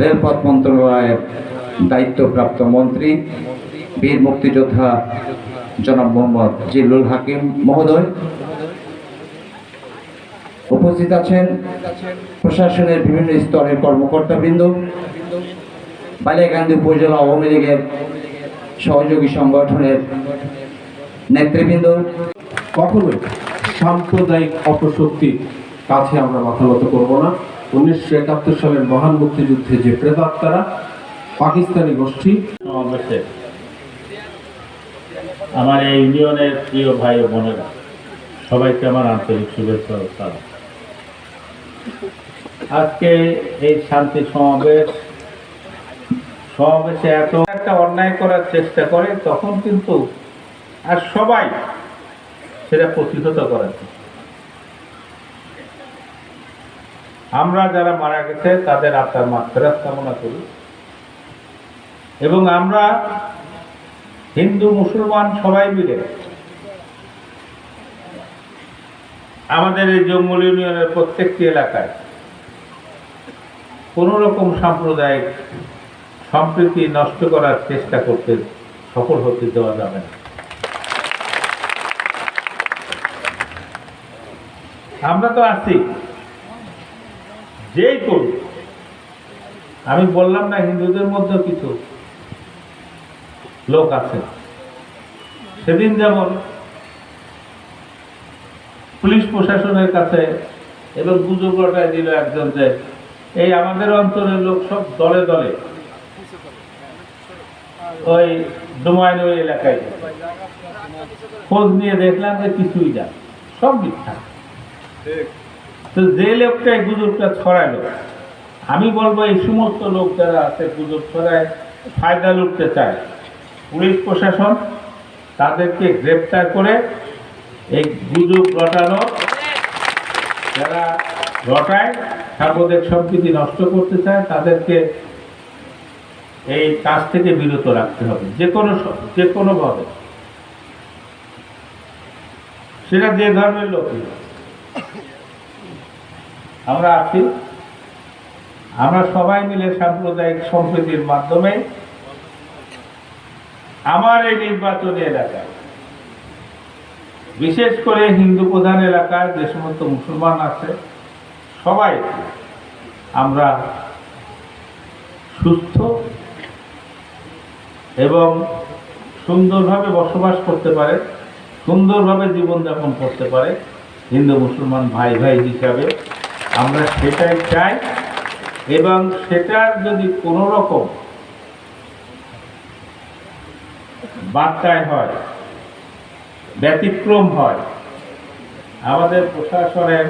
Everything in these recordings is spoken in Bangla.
রেলপথ মন্ত্রণালয়ের দায়িত্বপ্রাপ্ত মন্ত্রী, বীর মুক্তিযোদ্ধা জনাব মোহাম্মদ জিল্লুল হাকিম মহোদয়। উপস্থিত আছেন প্রশাসনের বিভিন্ন স্তরের কর্মকর্তাবৃন্দ। বালিয়াকান্দি উপজেলা আওয়ামী লীগের সহযোগী সংগঠনের নেতৃবৃন্দ। কখনোই সাম্প্রদায়িক অপশক্তির কাছে আমরা মাথা করব না। উনিশশো একাত্তর সালের মহান মুক্তিযুদ্ধে যে প্রেতাত্মারা, পাকিস্তানি গোষ্ঠী। আমার এই ইউনিয়নের প্রিয় ভাই ও বোনেরা, সবাইকে আমার আন্তরিক শুভেচ্ছা আজকে এই শান্তি সমাবেশ, সমাবেশে এত একটা অন্যায় করার চেষ্টা করে, তখন কিন্তু আর সবাই সেটা প্রতিহত করার চেষ্টা আমরা যারা মারা গেছে, তাদের আত্মার মাত্রাত কামনা করি। এবং আমরা হিন্দু, মুসলমান সবাই মিলে আমাদের এই জঙ্গল ইউনিয়নের প্রত্যেকটি এলাকায় কোনো রকম সাম্প্রদায়িক সম্প্রীতি নষ্ট করার চেষ্টা করতে সফল হতে দেওয়া যাবে না। আমরা তো আছি। যেই করুক, আমি বললাম না হিন্দুদের মধ্যে কিছু লোক আছে। সেদিন যেমন পুলিশ প্রশাসনের কাছে এবং গুজব রটায় দিল একজন যে, এই আমাদের অঞ্চলের লোক সব দলে দলে ওই ডোমাইন ওই এলাকায় খোঁজ নিয়ে দেখলাম যে কিছুই না, সব মিথ্যা। তো যে লোকটা এই গুজবটা ছড়াইলো আমি বলব এই সমস্ত লোক যারা আছে গুজব ছড়ায়, ফায়দা লুটতে চায়। পুলিশ প্রশাসন তাদেরকে গ্রেপ্তার করে এই গুজব রটানো যারা রটায় সাম্প্রদায়িক সম্প্রীতি নষ্ট করতে চায়, তাদেরকে এই কাজ থেকে বিরত রাখতে হবে, যে কোনো যে কোনোভাবে সেটা যে ধর্মের হোক। আমরা আছি। আমরা সবাই মিলে সাম্প্রদায়িক সম্প্রীতির মাধ্যমে আমার এই নির্বাচনী এলাকায়, বিশেষ করে হিন্দু প্রধান এলাকায় যে সমস্ত মুসলমান আছে, সবাই আমরা সুস্থ এবং সুন্দরভাবে বসবাস করতে পারে, সুন্দরভাবে জীবনযাপন করতে পারে হিন্দু মুসলমান ভাই ভাই হিসাবে। আমরা সেটাই চাই এবং সেটার যদি কোনো রকম বার্তায় হয়, ব্যতিক্রম হয়, আমাদের প্রশাসনের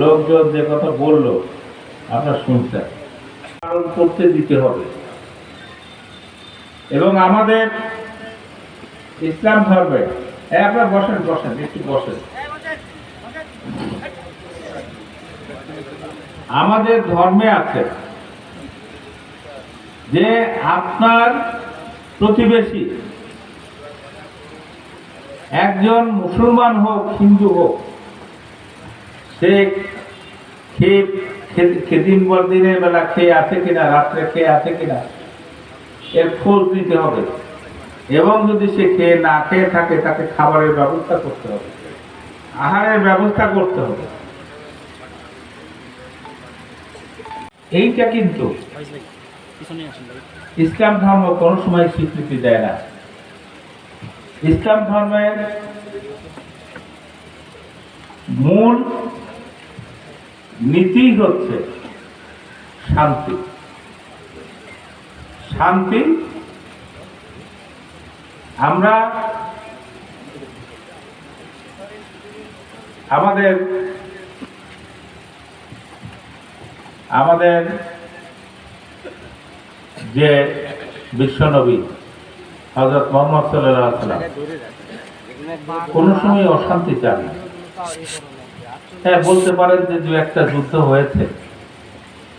লোকজন যে কথা বলল, আমরা শুনছেন পালন করতে দিতে হবে। এবং আমাদের ইসলাম ধর্মে আপনারা বসেন বসেন, একটু বসেন। আমাদের ধর্মে আছে যে আপনার প্রতিবেশী একজন মুসলমান হোক, হিন্দু হোক, সে খেয়ে খে- খে- দিন পর দিনের বেলা খেয়ে আছে কিনা, রাত্রে খেয়ে আছে কিনা, এর খোঁজ নিতে হবে। এবং যদি সে খেয়ে না খেয়ে থাকে, তাকে খাবারের ব্যবস্থা করতে হবে। আহারের ব্যবস্থা করতে হবে। এইটা কিন্তু ইসলাম ধর্ম কোনো সময় স্বীকৃতি দেয় না। ইসলাম ধর্মের মূল নীতি হচ্ছে শান্তি। শান্তি আমরা আমাদের আমাদের যে বিশ্বনবী হজরত মোহাম্মদ সাল্লাম কোনো সময় অশান্তি চান হ্যাঁ বলতে পারেন যে দু একটা যুদ্ধ হয়েছে।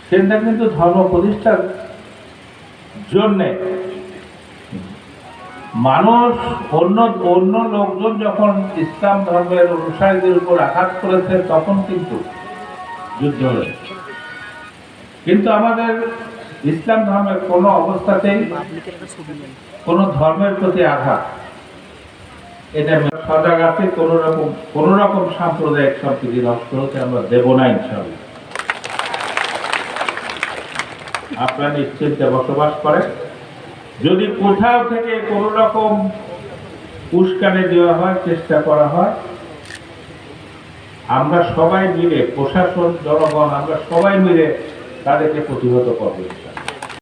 সেটা কিন্তু ধর্ম প্রতিষ্ঠার জন্যে। মানুষ, অন্য অন্য লোকজন যখন ইসলাম ধর্মের অনুসারীদের উপর আঘাত করেছে, তখন কিন্তু যুদ্ধ হয়েছে। কিন্তু আমাদের ইসলাম ধর্মের কোনো অবস্থাতেই কোনো ধর্মের প্রতি আঘাত। এটা সজাগ আছে, কোন রকম কোন রকম সাম্প্রদায়িক সম্প্রীতি নষ্ট হতে আমরা দেব না ইনশাল্লাহ আপনারা নিশ্চিন্তে বসবাস করেন। যদি কোথাও থেকে কোন রকম উস্কানি দেওয়া হয়, চেষ্টা করা হয়, আমরা সবাই মিলে প্রশাসন, জনগণ, আমরা সবাই মিলে তাদেরকে প্রতিহত করব।